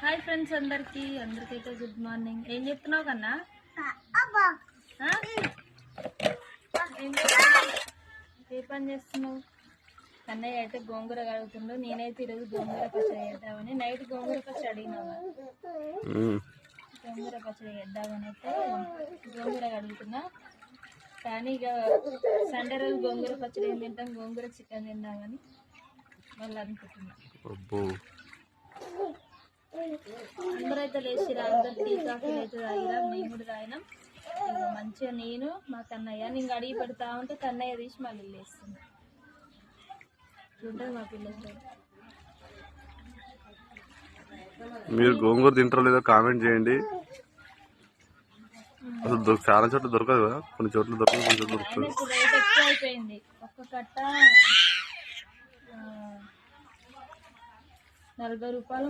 Hi friends అందరికి. అందరికైతే good morning ఏం చెప్తున్నావు కన్నా? ఏం పని చేస్తున్నావు? కన్నయ్య అయితే గోంగూర కడుగుతుండు. నేనైతే ఈరోజు గోంగూర పచ్చడి చేద్దామని. నైట్ గోంగూర పచ్చడి అడిగినావా? గోంగూర పచ్చడి చేద్దామని అయితే గోంగూర కడుగుతున్నా. కానీ ఇక సండే రోజు గోంగూర పచ్చడి ఏం తింటాం? గోంగూర చికెన్ తిందామని మళ్ళీ అనుకుంటున్నా. అబ్బో అందరూ అయితే లేచిరా అందరు టీ కాఫీ అయితే తాగిరా మేము కూడా తాగినాం. ఇక మంచిగా నేను మా కన్నయ్య. నేను అడిగి పెడతా ఉంటే కన్నయ్య తీసి మళ్ళీ లేస్తుంది. ఉంటుంది మా పిల్లలు మీరు గోంగూర తింటారో లేదో కామెంట్ చేయండి. అసలు చాలా చోట్ల దొరకదు కదా? కొన్ని చోట్ల దొరకదు కొన్ని చోట్ల దొరుకుతుంది. అయిపోయింది ఒక్క కట్ట నలభై రూపాయలు.